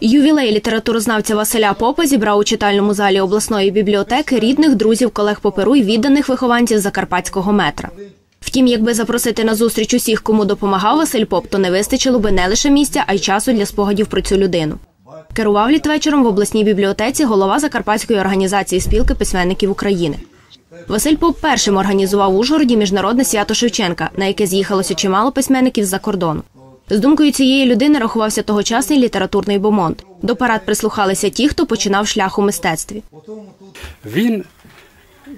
Ювілей літературознавця Василя Попа зібрав у читальному залі обласної бібліотеки рідних друзів, колег по перу і відданих вихованців закарпатського метра. Втім, якби запросити на зустріч усіх, кому допомагав Василь Поп, то не вистачило би не лише місця, а й часу для спогадів про цю людину. Керував літвечором в обласній бібліотеці голова Закарпатської організації спілки письменників України. Василь Поп першим організував в Ужгороді міжнародне свято Шевченка, на яке з'їхалося чимало письменників з-за кордону. З думкою цієї людини рахувався тогочасний літературний бомонд. До парад прислухалися ті, хто починав шлях у мистецтві. Він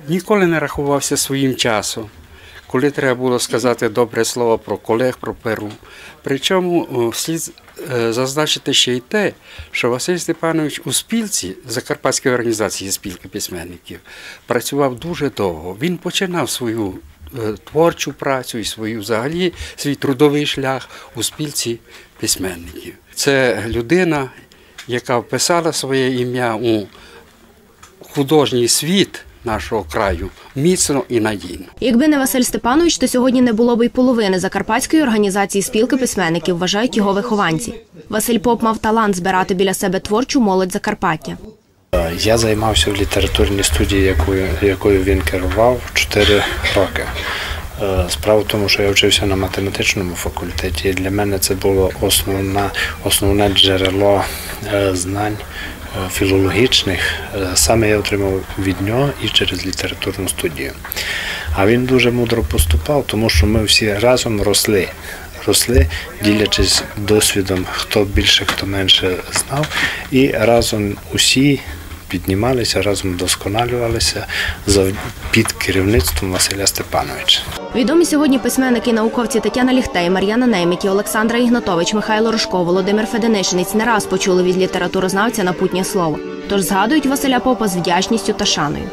ніколи не рахувався своїм часом, коли треба було сказати добре слово про колег, про перу. Причому о, слід е, зазначити ще й те, що Василь Степанович у спілці Закарпатської організації спілки письменників працював дуже довго. Він починав свою е, творчу працю і свою взагалі свій трудовий шлях у спілці письменників. Це людина, яка вписала своє ім'я у художній світ нашого краю міцно і надійно. Якби не Василь Степанович, то сьогодні не було б й половини Закарпатської організації спілки письменників, вважають його вихованці. Василь Поп мав талант збирати біля себе творчу молодь Закарпаття. Я займався в літературній студії, якою, якою він керував 4 роки. Е, Справа в тому, що я вчився на математичному факультеті, і для мене це було основна, основне джерело е, знань е, філологічних. Е, Саме я отримав від нього і через літературну студію. А він дуже мудро поступав, тому що ми всі разом росли. Росли, ділячись досвідом, хто більше, хто менше знав, і разом усі піднімалися, разом вдосконалювалися під керівництвом Василя Степановича. Відомі сьогодні письменники науковці Тетяна Ліхтей, Мар'яна Неміті, Олександра Ігнатович, Михайло Рожко, Володимир Феденишинець не раз почули від літературознавця напутнє слово. Тож згадують Василя Попа з вдячністю та шаною.